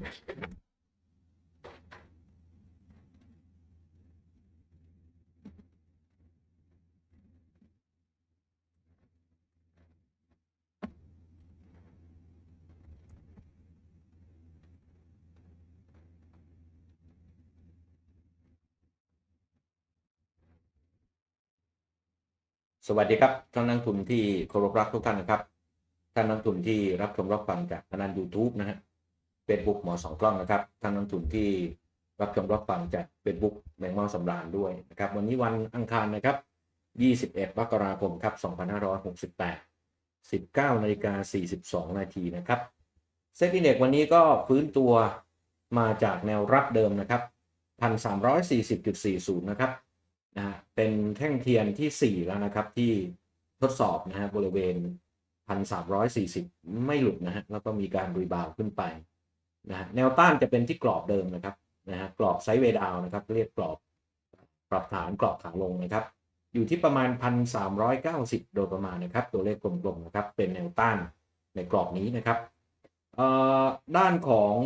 สวัสดีครับท่านนักทุนที่เคารพรักทุกท่านนะครับท่านนักทุนที่รับชมรับฟังจากทางด้าน YouTube นะฮะ เฟซบุ๊กหมอสองกล้องนะครับท่านนักทุนที่รับชมรับฟังจากเฟซบุ๊กแมงเมาสำราญด้วยนะครับวันนี้วันอังคารนะครับ 21มกราคมครับ2568 19นาฬิกา42 นาทีนะครับเซ็ตอินเด็กวันนี้ก็ฟื้นตัวมาจากแนวรับเดิมนะครับ1,340.40 นะครับนะเป็นแท่งเทียนที่ 4 แล้วนะครับที่ทดสอบนะฮะบริเวณ 1,340 ไม่หลุดนะฮะแล้วก็มีการรีบาวขึ้นไป นะฮะแนวต้านจะเป็นที่กรอบเดิมนะครับนะฮะกรอบไซด์เวดาวนะครับเรียกกรอบปรับฐานกรอบขาลงนะครับ อยู่ที่ประมาณ 1,390 โดยประมาณนะครับ ตัวเลขกลมๆนะครับ เป็นแนวต้านในกรอบนี้นะครับด้านของ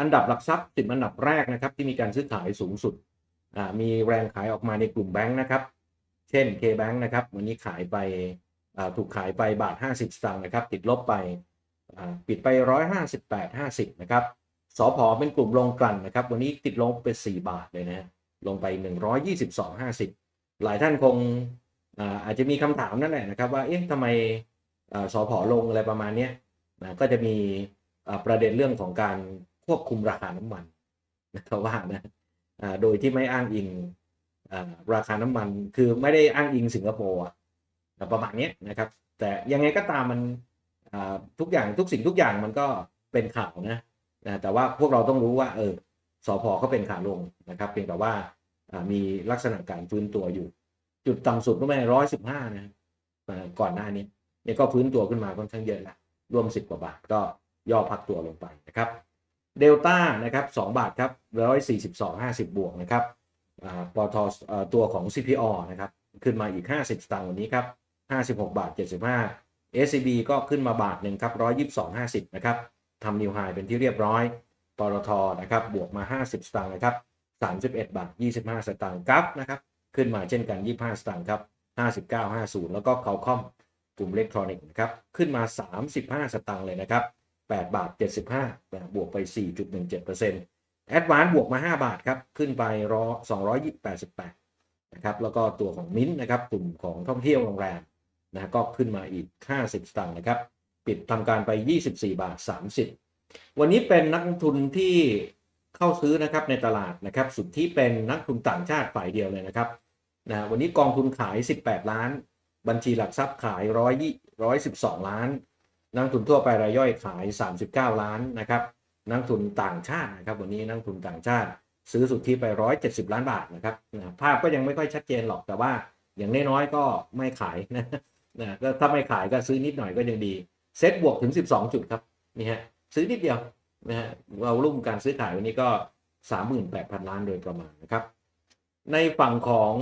อันดับหลักทรัพย์สิบอันดับแรกนะครับ ที่มีการซื้อขายสูงสุด มีแรงขายออกมาในกลุ่มแบงค์นะครับ เช่น K-Bank นะครับ วันนี้ขายไปถูกขายไปบาท 50 สตางค์นะครับ ติดลบไป ปิดไป 158 50 นะครับสอพอเป็นกลุ่มลงกลั่นนะครับ วันนี้ติดลบไป 4 บาทเลยนะลงไป 122 50 หลายท่านคงอาจจะมีคำถามนั่นแหละนะครับ ว่าเอ๊ะทำไมอสอพอลงอะไรประมาณนี้นะก็จะมีประเด็นเรื่องของการควบคุมราคาน้ำมันนะครับว่านะโดยที่ไม่อ้างอิงอราคาน้ำมันคือไม่ได้อ้างอิงสิงคโปร์อะประมาณนี้นะครับ แต่ยังไงก็ตามมัน ทุกอย่างทุกสิ่งทุกอย่างมันก็เป็นข่าวนะนะแต่ว่าพวกเราต้องรู้ว่าเออสอพอเขาเป็นขาลงนะครับเพียงแต่ว่ามีลักษณะการฟื้นตัวอยู่ จุดต่ำสุดก็ไม่ร้อยสิบห้านะก่อนหน้านี้เนี่ยก็ฟื้นตัวขึ้นมาค่อนข้างเยอะละรวมสิบกว่าบาทก็ย่อพักตัวลงไปนะครับเดลต้านะครับ2บาทครับ142 50บสองห้าสิบบวกนะครับปตทอตัวของ CPO นะครับขึ้นมาอีก 50 สตางค์วันนี้ครับ56 บาท 75 SCB ก็ขึ้นมาบาทหนึ่งครับ122 50 นะครับทำนิวไฮเป็นที่เรียบร้อย ปตทนะครับ บวกมา 50 สตางค์นะครับ 31 บาท 25 สตางค์กัฟนะครับ ขึ้นมาเช่นกัน 25 สตางค์ครับ 59 50 แล้วก็เคาคอมกลุ่มอิเล็กทรอนิกส์นะครับ ขึ้นมา 35 สตางค์เลยนะครับ 8 บาท 75นะบวกไป 4.17%แอดวานบวกมา 5 บาทครับ ขึ้นไปรอ288นะครับ แล้วก็ตัวของมิ้นท์นะครับ กลุ่มของท่องเที่ยวโรงแรม นะก็ขึ้นมาอีก 50 สตางค์นะครับ ปิดทำการไป 24 บาท 30 วันนี้เป็นนักทุนที่เข้าซื้อนะครับในตลาดนะครับ สุดที่เป็นนักทุนต่างชาติฝ่ายเดียวเลยนะครับนะวันนี้กองทุนขาย 18 ล้าน บัญชีหลักทรัพย์ขาย112 ล้าน นักทุนทั่วไปรายย่อยขาย 39 ล้านนะครับนักทุนต่างชาตินะครับวันนี้นักทุนต่างชาติ ซื้อสุทธิไป 170 ล้านบาทนะครับภาพก็ยังไม่ค่อยชัดเจนหรอกแต่ว่าอย่างน้อยๆก็ไม่ขายนะ นะก็ถ้าไม่ขายก็ซื้อนิดหน่อยก็ยังดี เซ็ตบวกถึง 12 จุดครับนี่ฮะซื้อนิดเดียวนะฮะเรารุ่มการซื้อขายวันนี้ก็ 38,000 ล้านโดยประมาณนะครับ ในฝั่งของ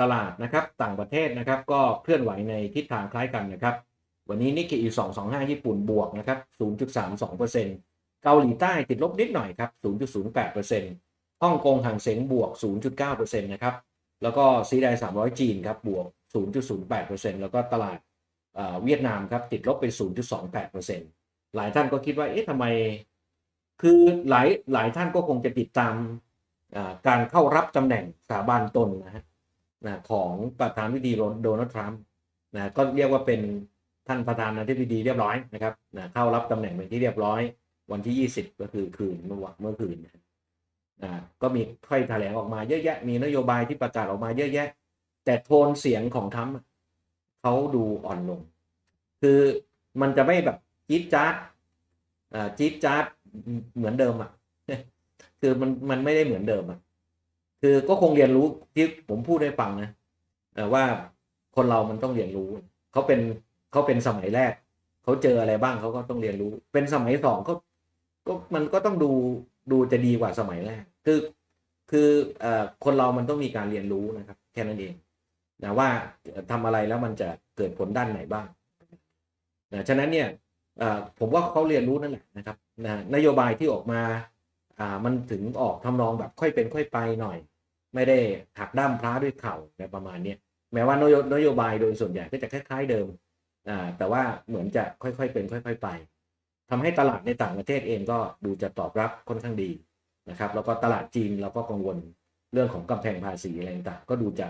ตลาดนะครับต่างประเทศนะครับก็เคลื่อนไหวในทิศทางคล้ายกันนะครับ วันนี้นิกเกอี225 ญี่ปุ่นบวกนะครับ 0.32%เกาหลีใต้ติดลบนิดหน่อยครับ 0.08%ฮ่ฮ่องกงห่างเสงบวก 0.9%นะครับ แล้วก็ซีได300 จีนครับบวก 0.08%แล้วก็ตลาดเวียดนามครับติดลบไป 0.28%หลายท่านก็คิดว่าเอ๊ะทำไม คือหลายหลายท่านก็คงจะติดตามการเข้ารับตำแหน่งสถาบันตนนะฮะของประธานาธิบดีโดนัลด์ทรัมป์นะก็เรียกว่าเป็นท่านประธานาธิบดีเรียบร้อยนะครับนะเข้ารับตำแหน่งเป็นที่เรียบร้อยวันที่ 20 ก็คือคืนเมื่อวานเมื่อคืนนะ ก็มีค่อยแถลงออกมาเยอะแยะ มีนโยบายที่ประกาศออกมาเยอะแยะ แต่โทนเสียงของทรัมเขาดูอ่อนลง คือมันจะไม่แบบจี๊ดจ๊าดจี๊ดจ๊าดเหมือนเดิมอะ คือมันมันไม่ได้เหมือนเดิมอะ คือก็คงเรียนรู้ที่ผมพูดให้ฟังนะว่าคนเรามันต้องเรียนรู้ เขาเป็นเขาเป็นสมัยแรก เขาเจออะไรบ้างเขาก็ต้องเรียนรู้ เป็นสมัยสองเขาก็มันก็ต้องดู ดูจะดีกว่าสมัยแรก คือคือเอ่อคนเรามันต้องมีการเรียนรู้นะครับ แค่นั้นเองนะว่าทำอะไรแล้วมันจะเกิดผลด้านไหนบ้างนะฉะนั้นเนี่ยเอ่อผมว่าเขาเรียนรู้นั่นแหละนะครับนะนโยบายที่ออกมาอ่ามันถึงออกทำนองแบบค่อยเป็นค่อยไปหน่อย ไม่ได้หักด้ามพระด้วยเข่าอะไรประมาณเนี้ยแม้ว่านโยนโยบายโดยส่วนใหญ่ก็จะคล้าย ๆเดิมอ่าแต่ว่าเหมือนจะค่อยๆเป็นค่อย ๆ ไป ทำให้ตลาดในต่างประเทศเองก็ดูจะตอบรับค่อนข้างดีนะครับ แล้วก็ตลาดจีนเราก็กังวลเรื่องของกำแพงภาษีอะไรต่างก็ดูจะ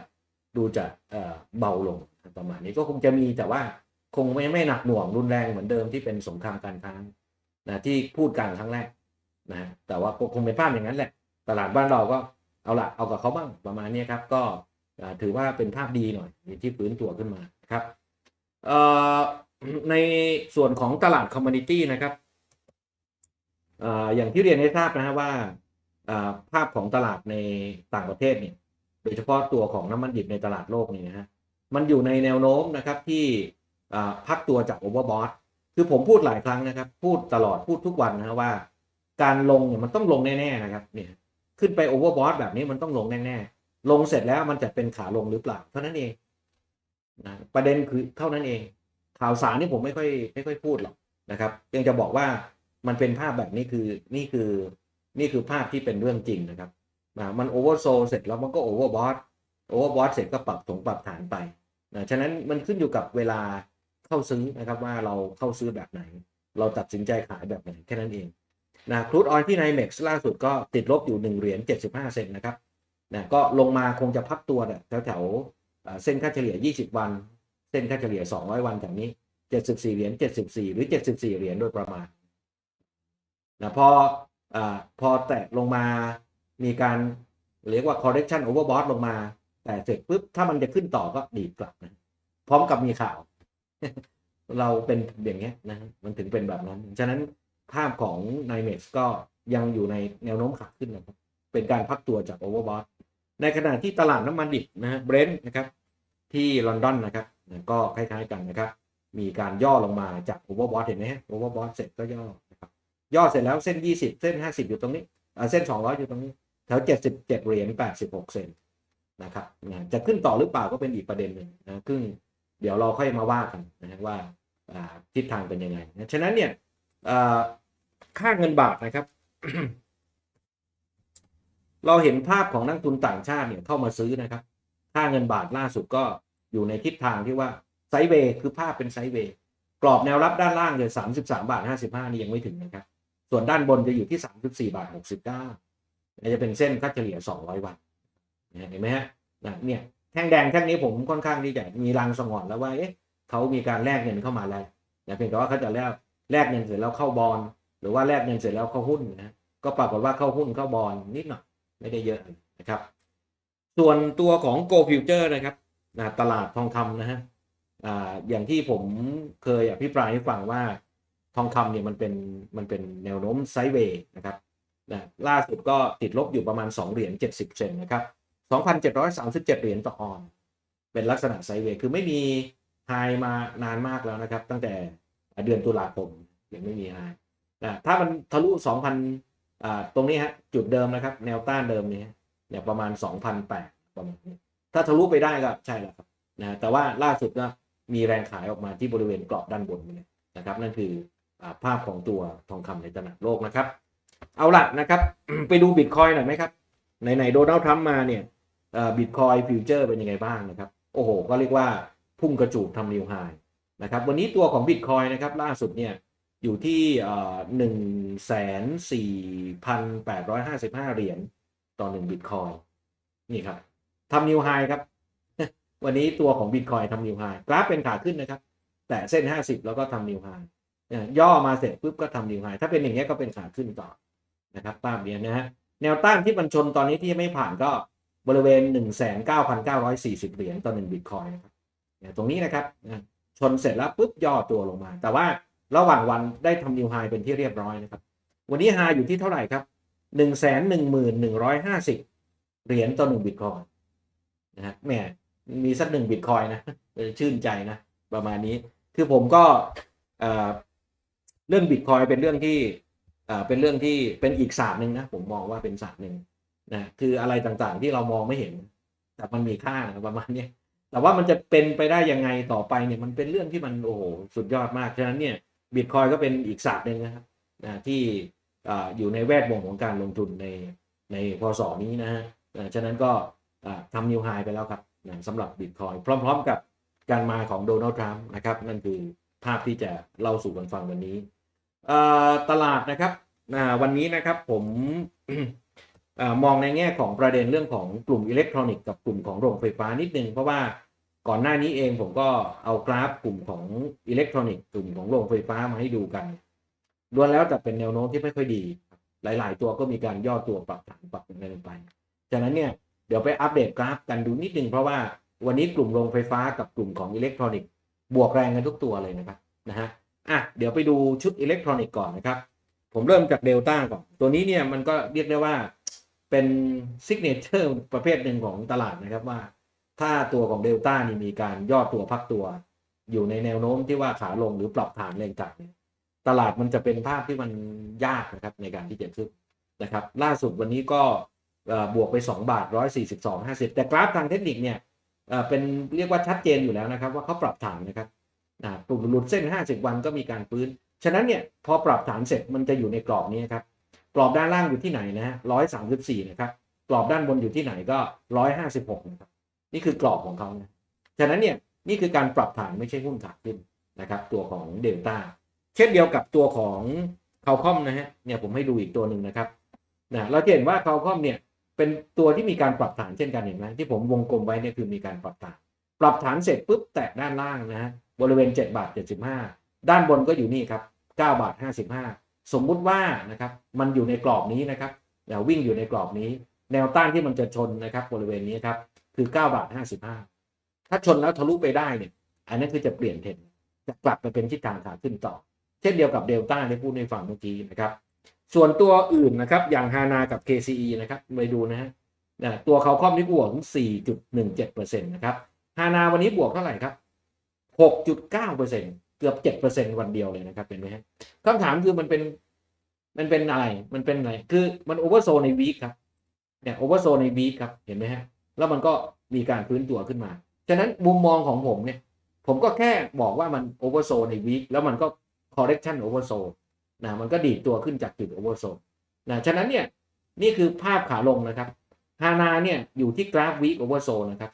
ดูจะเบาลงประมาณนี้ก็คงจะมีแต่ว่าคงไม่ไม่หนักหน่วงรุนแรงเหมือนเดิมที่เป็นสงครามการค้านะที่พูดกันครั้งแรกนะแต่ว่าคงเป็นภาพอย่างนั้นแหละ ตลาดบ้านเราก็เอาละเอากับเขาบ้างประมาณนี้ครับ ก็ถือว่าเป็นภาพดีหน่อยที่ฟื้นตัวขึ้นมาครับเอ่อ ในส่วนของตลาดคอมมูนิตี้นะครับออย่างที่เรียนให้ทราบนะฮะว่าภาพของตลาดในต่างประเทศเนี่ยโดยเฉพาะตัวของน้ำมันดิบในตลาดโลกนี่นะฮะมันอยู่ในแนวโน้มนะครับที่พักตัวจากโอเวอร์บอทคือผมพูดหลายครั้งนะครับ พูดตลอดพูดทุกวันนะฮะว่า การลงเนี่ยมันต้องลงแน่ๆนะครับเนี่ยขึ้นไปโอเวอร์บอทแบบนี้มันต้องลงแน่ๆลงเสร็จแล้วมันจะเป็นขาลงหรือเปล่า เท่านั้นเองนะประเด็นคือเท่านั้นเอง ข่าวสารนี่ผมไม่ค่อยไม่ค่อยพูดหรอกนะครับยังจะบอกว่ามันเป็นภาพแบบนี้คือนี่คือนี่คือภาพที่เป็นเรื่องจริงนะครับมันโอเวอร์โซเสร็จแล้วมันก็โอเวอร์บอทโอเวอร์บอทเสร็จก็ปรับถงปรับฐานไปนะฉะนั้นมันขึ้นอยู่กับเวลาเข้าซื้อนะครับว่าเราเข้าซื้อแบบไหน เราตัดสินใจขายแบบไหนแค่นั้นเองนะครูดออยที่ไนเม็กซ์ล่าสุดก็ติดลบอยู่1เหรียญ75 เซนนะครับนะก็ลงมาคงจะพักตัวแถวแถวเส้นค่าเฉลี่ย 20 วัน เส้นค่าเฉลี่ย 200 วันจากนี้ 74 เหรียญ 74 หรือ 74 เหรียญโดยประมาณนะพออ่าพอแตะลงมามีการเรียกว่า correction overbought ลงมา แต่เสร็จปุ๊บ ถ้ามันจะขึ้นต่อก็ดีดกลับนะ พร้อมกับมีข่าว เราเป็นอย่างเงี้ยนะมันถึงเป็นแบบนั้น ฉะนั้นภาพของ n i m e x ก็ยังอยู่ในแนวโน้มขาขึ้นนะครับ เป็นการพักตัวจาก Overbought ในขณะที่ตลาดน้ำมันดิบนะฮะเบรนท์นะครับที่ลอนดอนนะครับ ก็คล้ายๆกันนะครับ มีการย่อลงมาจาก Overbought เห็นไหมฮะ Overbought เสร็จก็ย่อนะครับย่อเสร็จแล้วเส้น 20 เส้น 50 อยู่ตรงนี้อ่าเส้น 200 อยู่ตรงนี้แถว77 เหรียญ86 เซนนะครับนะจะขึ้นต่อหรือเปล่าก็เป็นอีกประเด็นหนึ่งนะซึ่งเดี๋ยวเราค่อยมาว่ากันนะว่าอ่าทิศทางเป็นยังไงนะฉะนั้นเนี่ยอ่อค่าเงินบาทนะครับ เราเห็นภาพของนักทุนต่างชาติเนี่ยเข้ามาซื้อนะครับ ค่าเงินบาทล่าสุดก็ อยู่ในทิศทางที่ว่าไซด์เวย์คือภาพเป็นไซด์เวย์กรอบแนวรับด้านล่างเลยสามสิบสามบาทห้าสิบห้านี่ยังไม่ถึงนะครับ ส่วนด้านบนจะอยู่ที่สามสิบสี่บาทหกสิบเก้าจะเป็นเส้นค่าเฉลี่ยสองร้อยวันเห็นไหมฮะเนี่ยแท่งแดงแท่งนี้ผมค่อนข้างที่จะมีรางสงหรณ์แล้วว่าเอ๊ะเขามีการแลกเงินเข้ามาแล้วนะเพียงแต่ว่าเขาจะแลกแลกเงินเสร็จแล้วเข้าบอลหรือว่าแลกเงินเสร็จแล้วเข้าหุ้นนะก็ปรากฏว่าเข้าหุ้นเข้าบอลนิดหน่อยไม่ได้เยอะนะครับ ส่วนตัวของ Go Future นะครับ นะตลาดทองคำนะฮะอ่าอย่างที่ผมเคยอภิปรายให้ฟังว่าทองคำเนี่ยมันเป็นมันเป็นแนวโน้มไซด์เวย์นะครับนะล่าสุดก็ติดลบอยู่ประมาณ 2 เหรียญ70 เซนนะครับ 2,737 เหรียญต่อออนเป็นลักษณะไซด์เวย์คือไม่มีไฮมานานมากแล้วนะครับ ตั้งแต่เดือนตุลาคมยังไม่มีไฮนะถ้ามันทะลุ 2,000อ่าตรงนี้ฮะจุดเดิมนะครับ แนวต้านเดิมนี้เนี่ยประมาณ 2,008ประมาณนี้ ถ้าทะลุไปได้ก็ใช่แล้วครับนะแต่ว่าล่าสุดก็มีแรงขายออกมาที่บริเวณกรอบด้านบนนี่นะครับ นั่นคืออภาพของตัวทองคำในตลาดโลกนะครับ เอาละนะครับ ไปดูบิตคอยหน่อยไหมครับไหนๆโดนัลด์ทรัมป์มาเนี่ยบิตคอยฟิวเจอร์เป็นยังไงบ้างนะครับ โอ้โห ก็เรียกว่าพุ่งกระจูดทำนิวไฮนะครับ วันนี้ตัวของบิตคอยนะครับล่าสุดเนี่ยอยู่ที่หนึ่งแสนสี่พันแปดร้อยห้าสิบห้าเหรียญต่อหนึ่งบิตคอยนี่ครับ ทำนิวไฮครับ วันนี้ตัวของบิตคอยทำนิวไฮกราฟเป็นขาขึ้นนะครับ แต่เส้น 50 แล้วก็ทำนิวไฮย่อมาเสร็จปุ๊บก็ทำนิวไฮถ้าเป็นอย่างเงี้ยก็เป็นขาขึ้นต่อนะครับภาพเนี้ยนะฮะแนวต้านที่มันชนตอนนี้ที่ไม่ผ่านก็บริเวณ 19,940 เหรียญต่อ1บิตคอยนะครับตรงนี้นะครับชนเสร็จแล้วปุ๊บย่อตัวลงมา แต่ว่าระหว่างวันได้ทำนิวไฮเป็นที่เรียบร้อยนะครับ วันนี้ไฮอยู่ที่เท่าไหร่ครับ 111,150 เหรียญต่อ1บิตคอย นะฮะแหมมีสักหนึ่งบิตคอยนะชื่นใจนะประมาณนี้คือผมก็เรื่องบิตคอยเป็นเรื่องที่เป็นเรื่องที่เป็นอีกศาสตร์หนึ่งนะผมมองว่าเป็นศาสตร์หนึ่งนะคืออะไรต่างๆที่เรามองไม่เห็น แต่มันมีค่านะประมาณนี้แต่ว่ามันจะเป็นไปได้ยังไงต่อไปเนี่ยมันเป็นเรื่องที่มันโอ้โหสุดยอดมากฉะนั้นเนี่ยบิตคอยก็เป็นอีกศาสตร์หนึ่งนะครับนะที่อยู่ในแวดวงของการลงทุนในในพศนี้นะฮะฉะนั้นก็ ทำนิวไฮไปแล้วครับนะสำหรับบิตคอยพร้อม ๆ กับการมาของโดนัลด์ทรัมป์นะครับ นั่นคือภาพที่จะเล่าสู่กันฟังวันนี้ตลาดนะครับวันนี้นะครับผมมองในแง่ของประเด็นเรื่องของกลุ่มอิเล็กทรอนิกส์กับกลุ่มของโรงไฟฟ้านิดนึง เพราะว่าก่อนหน้านี้เองผมก็เอากราฟกลุ่มของอิเล็กทรอนิกส์กลุ่มของโรงไฟฟ้ามาให้ดูกันล้วนแล้วแต่เป็นแนวโน้มที่ไม่ค่อยดี หลาย ๆ ตัวก็มีการย่อตัวปรับฐานปรับลงไป ฉะนั้นเนี่ย เดี๋ยวไปอัปเดตกราฟกันดูนิดนึงเพราะว่าวันนี้กลุ่มโรงไฟฟ้ากับกลุ่มของอิเล็กทรอนิกส์บวกแรงกันทุกตัวเลยนะครับนะฮะอะเดี๋ยวไปดูชุดอิเล็กทรอนิกส์ก่อนนะครับ ผมเริ่มจากเดลต้าก่อน ตัวนี้เนี่ยมันก็เรียกได้ว่าเป็นซิกเนเจอร์ประเภทหนึ่งของตลาดนะครับว่า ถ้าตัวของเดลต้านี่มีการย่อตัวพักตัว อยู่ในแนวโน้มที่ว่าขาลงหรือปรับฐานแรงจัดตลาดมันจะเป็นภาพที่มันยากนะครับในการที่จะขึ้นนะครับ ล่าสุดวันนี้ก็ บวกไป 2 บาท 142 50 แต่กราฟทางเทคนิคเนี่ยเป็นเรียกว่าชัดเจนอยู่แล้วนะครับ ว่าเขาปรับฐานนะครับกลุ่มหลุดเส้น 50 วันก็มีการฟื้น ฉะนั้นเนี่ยพอปรับฐานเสร็จมันจะอยู่ในกรอบนี้ครับ กรอบด้านล่างอยู่ที่ไหนนะฮะ134 นะครับ กรอบด้านบนอยู่ที่ไหนก็ 156 นะครับ นี่คือกรอบของเขานะฉะนั้นเนี่ยนี่คือการปรับฐานไม่ใช่หุ้นขาขึ้นนะครับ ตัวของเดลต้าเช่นเดียวกับตัวของคาคอมนะฮะเนี่ยผมให้ดูอีกตัวหนึ่งนะครับนะเราเห็นว่าคาคอมเนี่ย เป็นตัวที่มีการปรับฐานเช่นกันเห็นไหมที่ผมวงกลมไว้เนี่ยคือมีการปรับฐาน ปรับฐานเสร็จปุ๊บแตะด้านล่างนะฮะบริเวณ7บาท75 ด้านบนก็อยู่นี่ครับ9บาท55 สมมุติว่านะครับมันอยู่ในกรอบนี้นะครับวิ่งอยู่ในกรอบนี้ แนวต้านที่มันจะชนนะครับบริเวณนี้ครับคือ9บาท55 ถ้าชนแล้วทะลุไปได้เนี่ยอันนั้นคือจะเปลี่ยนเทรนจะกลับไปเป็นทิศทางขาขึ้นต่อ เช่นเดียวกับเดลต้าที่พูดในฝั่งเมื่อกี้นะครับ ส่วนตัวอื่นนะครับ อย่างฮานากับ KCE นะครับไปดูนะฮะตัวเขาคอมนี่บวกถึง4.17%นะครับฮานาวันนี้บวกเท่าไหร่ครับ 6.9%เกือบ 7%วันเดียวเลยนะครับเห็นไหมฮะคำถามคือมันเป็นมันเป็นอะไร มันเป็นอะไร คือมันโอเวอร์โซในวีคครับ เนี่ยโอเวอร์โซในวีคครับ เห็นไหมฮะ แล้วมันก็มีการพื้นตัวขึ้นมา ฉะนั้นมุมมองของผมเนี่ย ผมก็แค่บอกว่ามันโอเวอร์โซในวีคแล้วมันก็คอร์เรคชันโอเวอร์โซ นะมันก็ดีดตัวขึ้นจากจุดโอเวอร์โซนนะฉะนั้นเนี่ยนี่คือภาพขาลงนะครับฮานาเนี่ยอยู่ที่กราฟวีคโอเวอร์โซนนะครับ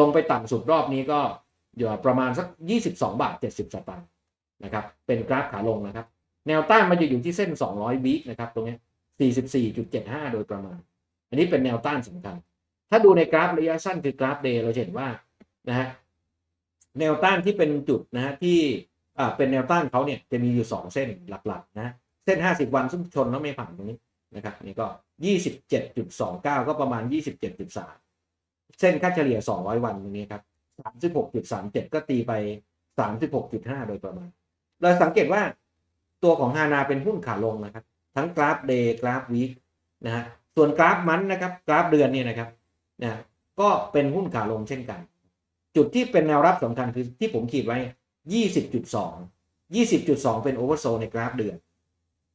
ลงไปต่ำสุดรอบนี้ก็อยู่ประมาณสัก 22 บาท 70 สตางค์นะครับ เป็นกราฟขาลงนะครับ แนวต้านมันจะอยู่ที่เส้น 200วีคนะครับตรงนี้ 44.75 โดยประมาณ อันนี้เป็นแนวต้านสำคัญ ถ้าดูในกราฟระยะสั้นคือกราฟเดย์เราเห็นว่านะฮะแนวต้านที่เป็นจุดนะฮะที่ อ่าเป็นแนวต้านเขาเนี่ยจะมีอยู่ 2 เส้นหลักๆนะเส้น 50 วันซึ่งชนแล้วไม่ผ่านตรงนี้นะครับนี่ก็ 27.29 ก็ประมาณ 27.3 เส้นค่าเฉลี่ย 200 วันตรงนี้ครับ 36.37 ก็ตีไป 36.5 โดยประมาณ เราสังเกตว่าตัวของฮานาเป็นหุ้นขาลงนะครับ ทั้งกราฟเดย์กราฟวีคนะฮะส่วนกราฟมันนะครับกราฟเดือนเนี่ยนะครับนะก็เป็นหุ้นขาลงเช่นกัน จุดที่เป็นแนวรับสำคัญคือที่ผมขีดไว้ 20.2 20.2 เป็นโอเวอร์โซในกราฟเดือน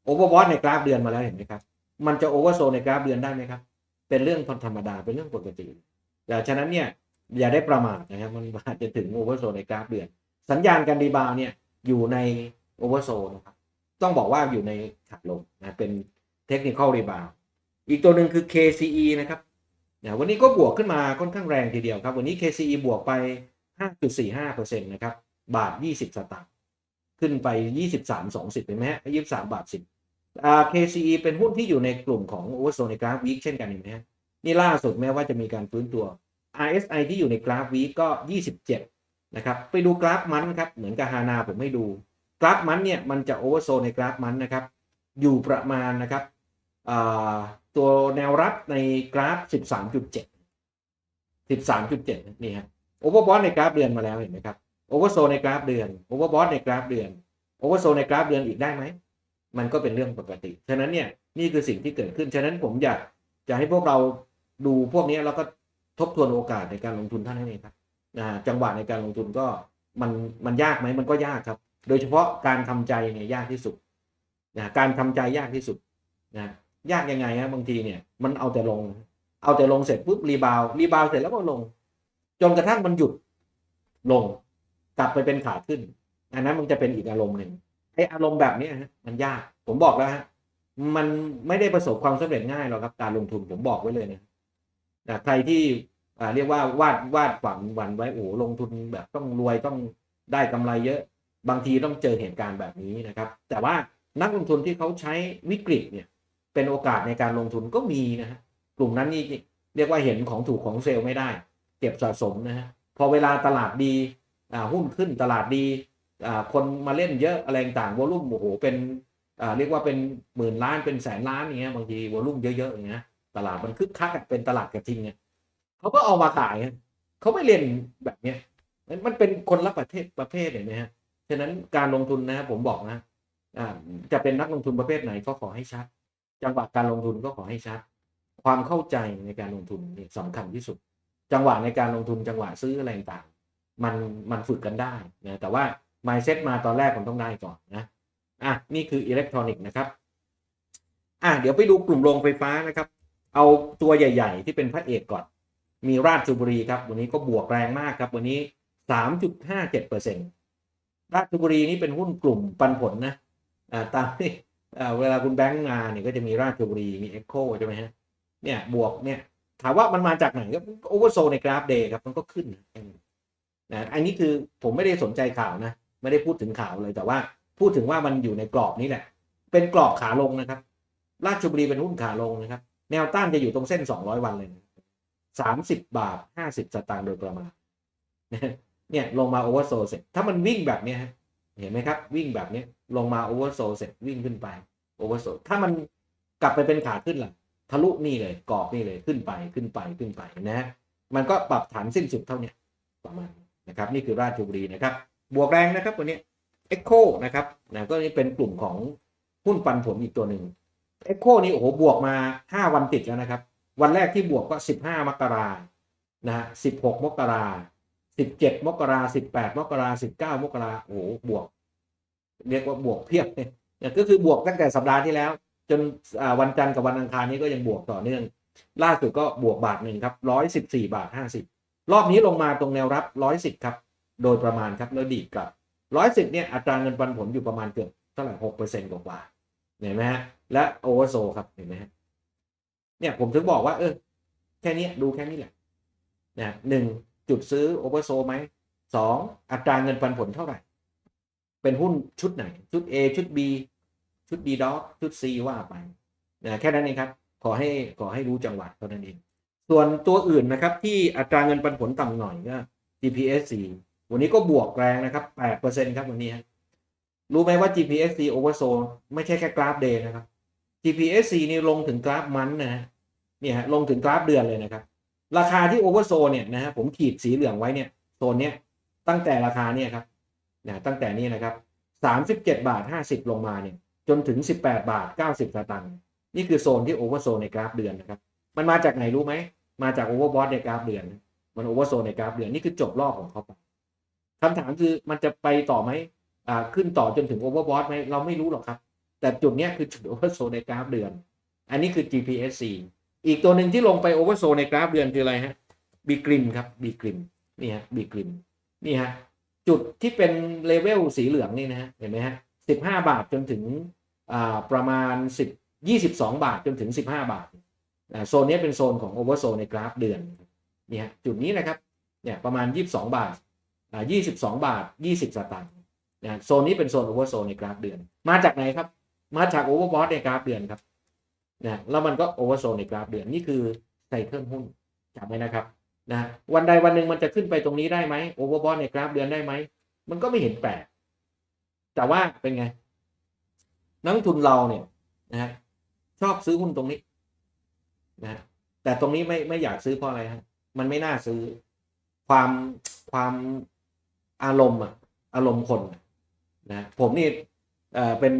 โอเวอร์วอตในกราฟเดือนมาแล้วเห็นไหมครับ มันจะโอเวอร์โซในกราฟเดือนได้ไหมครับ เป็นเรื่องธรรมดาเป็นเรื่องปกติแต่ฉะนั้นเนี่ยอย่าได้ประมาทนะครับ มันอาจจะถึงโอเวอร์โซในกราฟเดือน สัญญาณการรีบาวเนี่ยอยู่ในโอเวอร์โซนะครับ ต้องบอกว่าอยู่ในขาลงนะเป็นเทคนิคอลรีบาวอีกตัวหนึ่งคือ KCE นะครับนะวันนี้ก็บวกขึ้นมาค่อนข้างแรงทีเดียวครับ วันนี้ KCE บวกไป 5.45%นะครับ บาท20สตางค์ขึ้นไป23 20เห็นไหมฮะ23บาท10อ่า KCE เป็นหุ้นที่อยู่ในกลุ่มของ Oversold ในกราฟวีคเช่นกันเห็นไหมฮะนี่ล่าสุดแม้ว่าจะมีการฟื้นตัว RSI ที่อยู่ในกราฟวีคก็ 27 นะครับ ไปดูกราฟมันครับ เหมือนกับฮานาผมให้ดู กราฟมันเนี่ย มันจะ Oversold ในกราฟมันนะครับ อยู่ประมาณนะครับอ่าตัวแนวรับในกราฟ 13.7 13.7 นี่ฮะโอเวอร์บอทในกราฟเดือนมาแล้วเห็นไหมครับ โอเวอร์โซในกราฟเดือนโอเวอร์บอทในกราฟเดือนโอเวอร์โซในกราฟเดือนอีกได้ไหม มันก็เป็นเรื่องปกติ ฉะนั้นเนี่ยนี่คือสิ่งที่เกิดขึ้น ฉะนั้นผมอยากจะให้พวกเราดูพวกนี้แล้วก็ทบทวนโอกาสในการลงทุนท่านั้นเองครับนะจังหวะในการลงทุนก็มันมันยากไหมมันก็ยากครับ โดยเฉพาะการทำใจเนี่ยยากที่สุดนะการทำใจยากที่สุดนะยากยังไงฮะบางทีเนี่ยมันเอาแต่ลง เอาแต่ลงเสร็จปุ๊บรีบาวรีบาวเสร็จแล้วก็ลง จนกระทั่งมันหยุดลง กลับไปเป็นขาขึ้น อันนั้นมันจะเป็นอีกอารมณ์หนึ่งไออารมณ์แบบนี้ฮะมันยากผมบอกแล้วฮะมันไม่ได้ประสบความสำเร็จง่ายหรอกครับ การลงทุนผมบอกไว้เลยนะนะใครที่เรียกว่าวาดวาดฝันหวันไว้โอ้ลงทุนแบบต้องรวยต้องได้กำไรเยอะ บางทีต้องเจอเหตุการณ์แบบนี้นะครับ แต่ว่านักลงทุนที่เขาใช้วิกฤตเนี่ยเป็นโอกาสในการลงทุนก็มีนะฮะกลุ่มนั้นนี่เรียกว่าเห็นของถูกของเซลล์ไม่ได้ เก็บสะสมนะฮะพอเวลาตลาดดี หุ้นขึ้นตลาดดีคนมาเล่นเยอะอะไรต่างวอลุ่มโอ้โหเป็นเรียกว่าเป็นหมื่นล้านเป็นแสนล้านอย่างเงี้ยบางทีวอลุ่มเยอะๆอย่างเงี้ยตลาดมันคึกคักเป็นตลาดกระทิงเนี่ยเขาก็เอามาขายเขาไม่เล่นแบบเนี้ยมันเป็นคนละประเทศประเภทเห็นไหมฮะฉะนั้นการลงทุนนะผมบอกนะจะเป็นนักลงทุนประเภทไหนก็ขอให้ชัด จังหวะการลงทุนก็ขอให้ชัด ความเข้าใจในการลงทุนนี่สำคัญที่สุด จังหวะในการลงทุนจังหวะซื้ออะไรต่าง มันมันฝึกกันได้นะแต่ว่า mindset มาตอนแรกผมต้องได้ก่อนนะอะนี่คืออิเล็กทรอนิกส์นะครับอะเดี๋ยวไปดูกลุ่มโรงไฟฟ้านะครับ เอาตัวใหญ่ ๆ ที่เป็นพระเอกก่อน มีราชบุรีครับ วันนี้ก็บวกแรงมากครับ วันนี้ 3.57%ราชบุรีนี่เป็นหุ้นกลุ่มปันผลนะอ่าตามที่อ่าเวลาคุณแบงค์มาเนี่ยก็จะมีราชบุรีมีเอ็กโคใช่ไหมฮะเนี่ยบวกเนี่ยถามว่ามันมาจากไหนก็โอเวอร์โซในกราฟเดย์ครับมันก็ขึ้น นะอันนี้คือผมไม่ได้สนใจข่าวนะ ไม่ได้พูดถึงข่าวเลยแต่ว่า พูดถึงว่ามันอยู่ในกรอบนี้แหละ เป็นกรอบขาลงนะครับ ราชบุรีเป็นหุ้นขาลงนะครับ แนวต้านจะอยู่ตรงเส้น 200 วันเลยสามสิบบาทห้าสิบสตางค์โดยประมาณเนี่ยลงมาโอเวอร์โซเสร็จ ถ้ามันวิ่งแบบนี้เห็นไหมครับ วิ่งแบบนี้ลงมาโอเวอร์โซเสร็จวิ่งขึ้นไปโอเวอร์โซถ้ามันกลับไปเป็นขาขึ้นล่ะ ทะลุนี่เลยกรอบนี่เลยขึ้นไปขึ้นไปขึ้นไปนะฮะมันก็ปรับฐานสิ้นสุดเท่านี้ประมาณ นะครับนี่คือราชบุรีนะครับบวกแรงนะครับวันนี้เอ็กโคนะครับนะก็นี่เป็นกลุ่มของหุ้นปันผลอีกตัวหนึ่งเอ็กโคนี่โอ้โหบวกมา 5 วันติดแล้วนะครับ วันแรกที่บวกก็ 15 มกรานะฮะ16 มกรา17 มกรา18 มกรา19 มกราโอ้โหบวก เรียกว่าบวกเพียบเนี่ยก็คือบวกตั้งแต่สัปดาห์ที่แล้ว จนวันจันทร์กับวันอังคารนี้ก็ยังบวกต่อเนื่อง ล่าสุดก็บวกบาทหนึ่งครับร้อยสิบสี่บาทห้าสิบ รอบนี้ลงมาตรงแนวรับร้อยสิบครับ โดยประมาณครับ แล้วดีดกลับร้อยสิบเนี่ย อัตราเงินปันผลอยู่ประมาณเกือบเท่าไหร่หกเปอร์เซ็นต์กว่าๆเห็นไหมฮะ และโอเวอร์โซครับ เห็นไหมฮะ เนี่ยผมถึงบอกว่า เออ แค่นี้ดูแค่นี้แหละนะหนึ่งจุดซื้อโอเวอร์โซไหมสองอัตราเงินปันผลเท่าไหร่ เป็นหุ้นชุดไหน ชุด A ชุด B ชุด D ด็อกชุด C ว่าไปนะแค่นั้นเองครับ ขอให้ขอให้รู้จังหวะเท่านั้นเอง ส่วนตัวอื่นนะครับที่อัตราเงินปันผลต่ำหน่อยก็ GPSC วันนี้ก็บวกแรงนะครับ8%ครับวันนี้รู้ไหมว่า GPSC oversold ไม่ใช่แค่กราฟเดย์นะครับ GPSC นี่ลงถึงกราฟมันนะฮะเนี่ยฮะลงถึงกราฟเดือนเลยนะครับ ราคาที่ oversold เนี่ยนะฮะผมขีดสีเหลืองไว้เนี่ยโซนเนี้ยตั้งแต่ราคาเนี่ยครับนะตั้งแต่นี้นะครับ37บาท50ลงมาเนี่ยจนถึง18บาท90สตางค์นี่คือโซนที่โอเวอร์โซนในกราฟเดือนนะครับ มันมาจากไหนรู้ไหม มาจากโอเวอร์บอทในกราฟเดือน มันโอเวอร์โซนในกราฟเดือนนี่คือจบรอบของเขาไปคำถามคือมันจะไปต่อไหมอ่าขึ้นต่อจนถึงโอเวอร์บอทไหมเราไม่รู้หรอกครับ แต่จุดเนี้ยคือจุดโอเวอร์โซนในกราฟเดือน อันนี้คือ GPSC อีกตัวหนึ่งที่ลงไปโอเวอร์โซนในกราฟเดือนคืออะไรฮะบีกริมครับบีกริมนี่ฮะบีกริมนี่ฮะจุดที่เป็นเลเวลสีเหลืองนี่นะฮะเห็นไหมฮะ15บาทจนถึงอ่าประมาณ10 22บาทจนถึง15บาทอ่า โซนนี้เป็นโซนของโอเวอร์โซนในกราฟเดือนนี่ฮะจุดนี้นะครับเนี่ยประมาณ 22 บาทอ่า22 บาท 20 สตางค์นะโซนนี้เป็นโซนโอเวอร์โซนในกราฟเดือน มาจากไหนครับ มาจากโอเวอร์บอทในกราฟเดือนครับนะแล้วมันก็โอเวอร์โซนในกราฟเดือนนี่คือไซเคิลหุ้นจำไว้นะครับนะวันใดวันหนึ่งมันจะขึ้นไปตรงนี้ได้ไหมโอเวอร์บอทในกราฟเดือนได้ไหมมันก็ไม่เห็นแปลกแต่ว่าเป็นไง นักทุนเราเนี่ยนะฮะชอบซื้อหุ้นตรงนี้ นะแต่ตรงนี้ไม่ไม่อยากซื้อเพราะอะไรฮะมันไม่น่าซื้อความความอารมณ์อะอารมณ์คนนะผมนี่เอ่อเป็น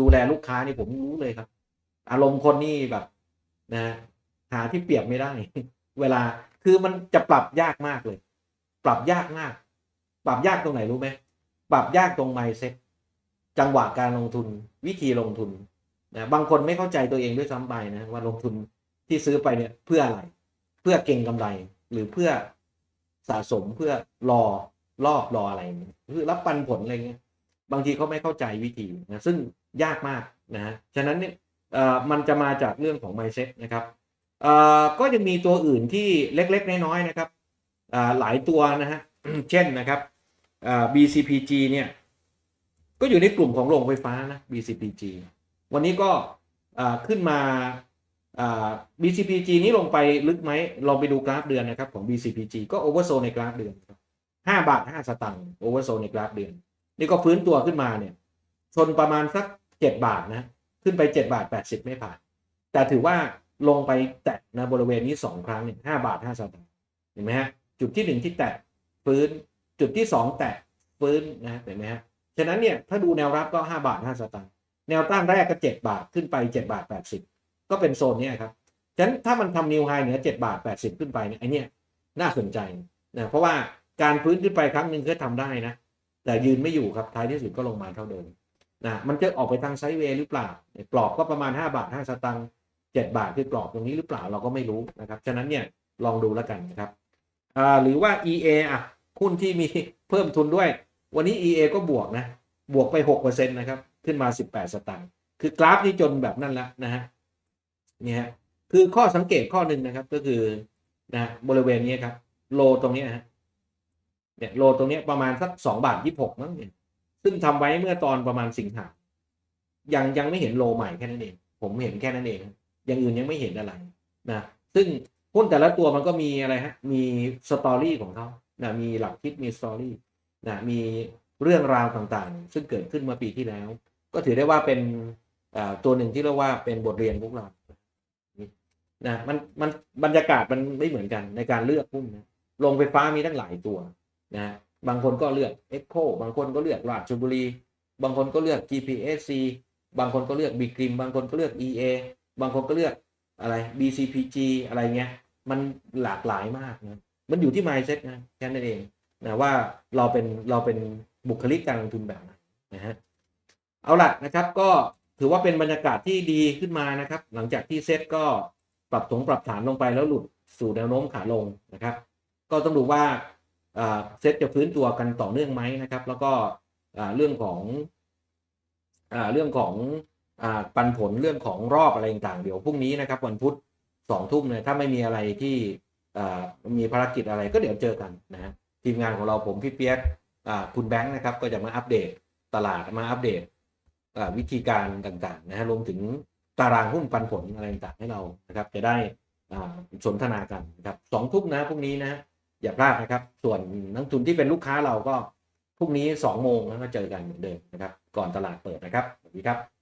ดูแลลูกค้านี่ผมรู้เลยครับ อารมณ์คนนี่แบบนะฮะหาที่เปรียบไม่ได้ เวลาคือมันจะปรับยากมากเลย ปรับยากมาก ปรับยากตรงไหนรู้ไหมปรับยากตรง mindset จังหวะการลงทุนวิธีลงทุน นะบางคนไม่เข้าใจตัวเองด้วยซ้ำไปนะว่าลงทุนที่ซื้อไปเนี่ยเพื่ออะไร เพื่อเก่งกำไรหรือเพื่อสะสมเพื่อรอรอบรออะไรเพื่อรับปันผลอะไรเงี้ยบางทีเขาไม่เข้าใจวิธีนะซึ่งยากมากนะฮะฉะนั้นเนี่ยมันจะมาจากเรื่องของ mindset นะครับก็ยังมีตัวอื่นที่เล็กๆ น้อยๆนะครับหลายตัวนะฮะเช่นนะครับ BCPG เนี่ยก็อยู่ในกลุ่มของโรงไฟฟ้านะ BCPG วันนี้ก็ขึ้นมา BCPG นี้ลงไปลึกไหมลองไปดูกราฟเดือนนะครับของ BCPG ก็โอเวอร์โซในกราฟเดือนครับห้าบาทห้าสตางค์โอเวอร์โซในกราฟเดือน นี่ก็ฟื้นตัวขึ้นมาเนี่ย ชนประมาณสักเจ็ดบาทนะ ขึ้นไปเจ็ดบาทแปดสิบไม่ผ่าน แต่ถือว่าลงไปแตะนะบริเวณนี้สองครั้งเนี่ยห้าบาทห้าสตางค์เห็นไหมฮะจุดที่หนึ่งที่แตะฟื้นจุดที่สองแตะฟื้นนะเห็นไหมฮะฉะนั้นเนี่ยถ้าดูแนวรับก็5บาท5สตางค์ แนวต้านแรกก็7บาทขึ้นไป7บาท80 ก็เป็นโซนนี้ครับฉะนั้นถ้ามันทำนิวไฮเหนือ7บาท80 ขึ้นไปเนี่ยไอเนี้ยน่าสนใจนะเพราะว่าการพื้นขึ้นไปครั้งหนึ่งก็ทำได้นะ แต่ยืนไม่อยู่ครับท้ายที่สุดก็ลงมาเท่าเดิมนะมันจะออกไปทางไซด์เวย์หรือเปล่ากรอบก็ประมาณ 5 บาท 5 สตางค์7บาทคือกรอบตรงนี้หรือเปล่าเราก็ไม่รู้นะครับฉะนั้นเนี่ยลองดูแล้วกันนะครับอ่าหรือว่า EA อะหุ้นที่มีเพิ่มทุนด้วย วันนี้ EA ก็บวกนะบวกไป6%นะครับ ขึ้นมา 18 สตางค์คือกราฟนี่จนแบบนั้นแล้วนะฮะนี่ฮะคือข้อสังเกตข้อหนึ่งนะครับก็คือนะบริเวณนี้ครับโลตรงนี้ฮะเนี่ยโลตรงนี้ประมาณสัก2บาท26มั้งเนี่ยซึ่งทำไว้เมื่อตอนประมาณสิงหายังยังไม่เห็นโลใหม่แค่นั้นเอง ผมเห็นแค่นั้นเองอย่างอื่นยังไม่เห็นอะไรนะซึ่งหุ้นแต่ละตัวมันก็มีอะไรฮะมีสตอรี่ของเขานะมีหลักคิดมีสตอรี่นะมีเรื่องราวต่างๆ ซึ่งเกิดขึ้นมื่อปีที่แล้ว ก็ถือได้ว่าเป็นตัวหนึ่งที่เรียกว่าเป็นบทเรียนพวกเรานะมันมันบรรยากาศมันไม่เหมือนกันในการเลือกหุ้นนะโรงไฟฟ้ามีทั้งหลายตัวนะบางคนก็เลือก Echo บางคนก็เลือกราชบุรี บางคนก็เลือก GPSC บางคนก็เลือก b ีกริมบางคนก็เลือก EA บางคนก็เลือกอะไร BCPG อะไรเงี้ย มันหลากหลายมากนะมันอยู่ที่ mindset นะแค่นั้นเองนะว่าเราเป็นเราเป็นบุคลิกการลงทุนแบบไหนนะฮะ เอาละนะครับก็ถือว่าเป็นบรรยากาศที่ดีขึ้นมานะครับ หลังจากที่เซ็ตก็ปรับถงปรับฐานลงไปแล้วหลุดสู่แนวโน้มขาลงนะครับ ก็ต้องดูว่าเซ็ตจะฟื้นตัวกันต่อเนื่องไหมนะครับ แล้วก็เรื่องของอเรื่องของอปันผลเรื่องของรอบอะไรต่างๆเดี๋ยวพรุ่งนี้นะครับ วันพุธสองทุ่มเนี่ยถ้าไม่มีอะไรที่มีภารกิจอะไรก็เดี๋ยวเจอกันนะฮะทีมงานของเราผมพี่เปียกคุณแบงค์นะครับ ก็จะมาอัปเดตตลาดมาอัปเดต วิธีการต่างๆนะฮะรวมถึงตารางหุ้นปันผลอะไรต่างๆให้เรานะครับ จะได้อ่าสนทนากันนะครับสองทุ่มนะพรุ่งนี้นะอย่าพลาดนะครับ ส่วนนักทุนที่เป็นลูกค้าเราก็พรุ่งนี้สองโมงแล้วก็เจอกันเหมือนเดิมนะครับ ก่อนตลาดเปิดนะครับสวัสดีครับ